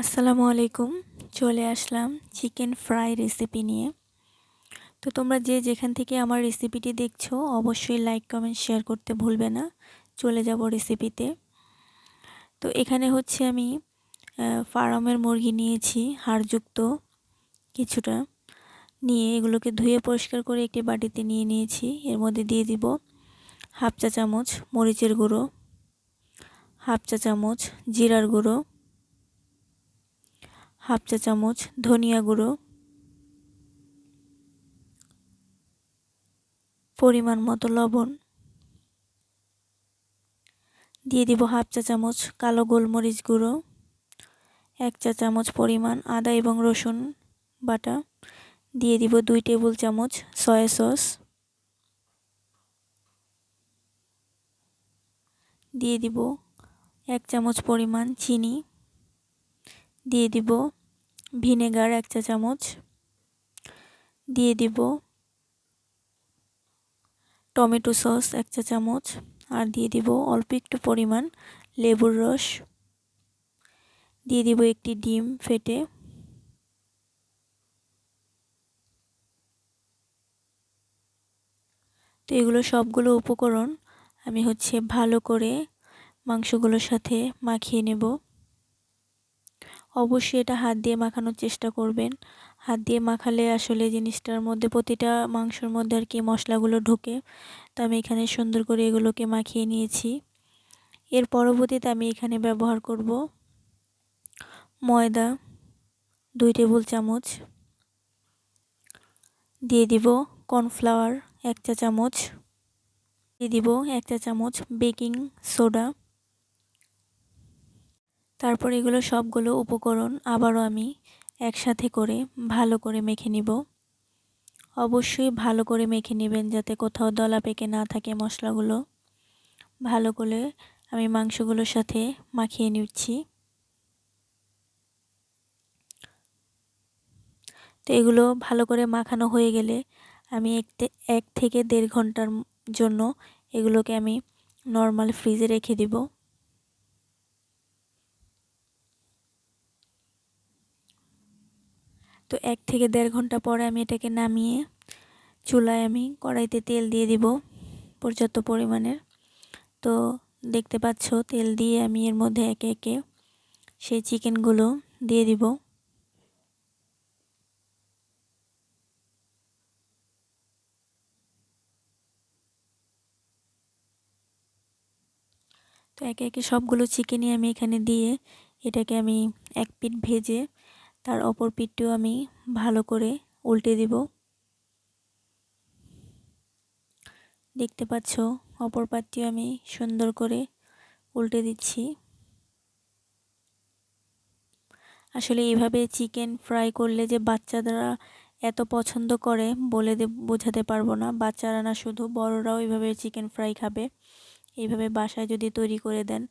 আসসালামু আলাইকুম। চলে আসলাম চিকেন ফ্রাই রেসিপি নিয়ে। তো তোমরা যে যেখান থেকে আমার রেসিপিটি দেখছ, অবশ্যই লাইক, কমেন্ট, শেয়ার করতে ভুলবে না। চলে যাব রেসিপিতে। তো এখানে হচ্ছে আমি ফার্মের মুরগি নিয়েছি, হাড়যুক্ত কিছুটা। নিয়ে এগুলোকে ধুয়ে পরিষ্কার করে একটি বাটিতে নিয়ে নিয়েছি। এর মধ্যে দিয়ে দিব হাফ চা চামচ মরিচের গুঁড়ো, হাফ চা চামচ জিরার গুঁড়ো হাফ চা চামচ ধনিয়া গুঁড়ো। পরিমাণ মতো লবণ। দিয়ে দিব হাফ চা চামচ কালো গোলমরিচ গুঁড়ো। এক চা চামচ পরিমাণ আদা এবং রসুন বাটা। দিয়ে দিব দুই টেবিল চামচ সয়া সস। দিয়ে দিব এক চামচ পরিমাণ চিনি। দিয়ে দিব ভিনেগার এক চা চামচ। দিয়ে দিব টমেটো সস এক চা চামচ। আর দিয়ে দিব অল্প একটু পরিমাণ লেবুর রস। দিয়ে দিব একটি ডিম ফেটে। তো এগুলো সবগুলো উপকরণ আমি হচ্ছে ভালো করে মাংসগুলোর সাথে মাখিয়ে নেব। অবশ্যই এটা হাত দিয়ে মাখানোর চেষ্টা করবেন। হাত দিয়ে মাখালে আসলে জিনিসটার মধ্যে প্রতিটা মাংসর মধ্যে আর কি মশলাগুলো ঢোকে। তো আমি এখানে সুন্দর করে এগুলোকে মাখিয়ে নিয়েছি। এর পরবর্তীতে আমি এখানে ব্যবহার করব ময়দা দুই টেবিল চামচ। দিয়ে দিব কর্নফ্লাওয়ার এক চা চামচ। দিয়ে দিব এক চা চামচ বেকিং সোডা। তারপর এগুলো সবগুলো উপকরণ আবারও আমি একসাথে করে ভালো করে মেখে নিব। অবশ্যই ভালো করে মেখে নেবেন যাতে কোথাও দলা পেকে না থাকে মশলাগুলো। ভালো করে আমি মাংসগুলোর সাথে মাখিয়ে নিচ্ছি। তো এগুলো ভালো করে মাখানো হয়ে গেলে আমি এক থেকে দেড় ঘণ্টার জন্য এগুলোকে আমি নর্মাল ফ্রিজে রেখে দিব। তো এক থেকে দেড় ঘণ্টা পরে আমি এটাকে নামিয়ে চুলায় আমি কড়াইতে তেল দিয়ে দিব পর্যাপ্ত পরিমাণের। তো দেখতে পাচ্ছ, তেল দিয়ে আমি এর মধ্যে একে একে সেই চিকেনগুলো দিয়ে দিব। তো একে একে সবগুলো চিকেনই আমি এখানে দিয়ে এটাকে আমি এক পিট ভেজে তার অপর পিঠটিও আমি ভালো করে উল্টে দিব। দেখতে পাচ্ছ, অপর পাটটিও আমি সুন্দর করে উল্টে দিচ্ছি। আসলে এইভাবে চিকেন ফ্রাই করলে যে বাচ্চারা এত পছন্দ করে বলে বোঝাতে পারব না। বাচ্চারা না শুধু, বড়রাও এইভাবে চিকেন ফ্রাই খাবে। এইভাবে বাসায় যদি তৈরি করে দেন,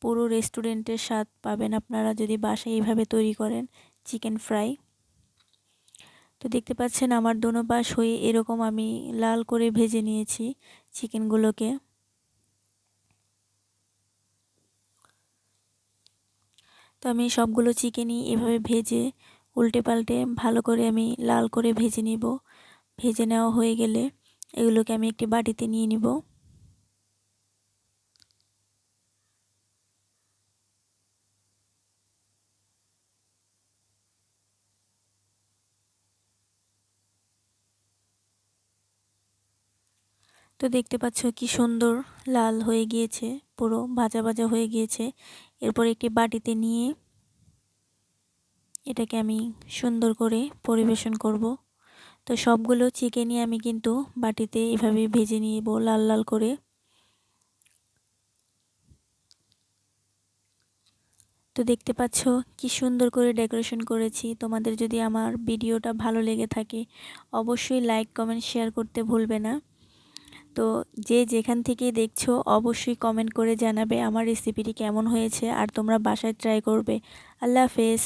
পুরো রেস্টুরেন্টের স্বাদ পাবেন আপনারা যদি বাসায় এইভাবে তৈরি করেন। Chicken fry. তো দেখতে পাচ্ছেন আমার দোনো পাশ হয়ে এরকম আমি লাল করে ভেজে নিয়েছি চিকেনগুলোকে। তো আমি সবগুলো চিকেনই এভাবে ভেজে উল্টে পাল্টে ভালো করে আমি লাল করে ভেজে নিব। ভেজে নেওয়া হয়ে গেলে এগুলোকে আমি একটি বাটিতে নিয়ে নিব। তো দেখতে পাচ্ছ কি সুন্দর লাল হয়ে গিয়েছে, পুরো ভাজা ভাজা হয়ে গিয়েছে। এরপর একটি বাটিতে নিয়ে এটাকে আমি সুন্দর করে পরিবেশন করব। তো সবগুলো চিকেনই আমি কিন্তু বাটিতে এভাবে ভেজে নিব লাল লাল করে। তো দেখতে পাচ্ছ কি সুন্দর করে ডেকোরেশন করেছি। তোমাদের যদি আমার ভিডিওটা ভালো লেগে থাকে, অবশ্যই লাইক, কমেন্ট, শেয়ার করতে ভুলবে না। তো যে যেখান থেকেই দেখছ, অবশ্যই কমেন্ট করে জানাবে আমার রেসিপিটি কেমন হয়েছে আর তোমরা বাসায় ট্রাই করবে। আল্লাহ হাফেজ।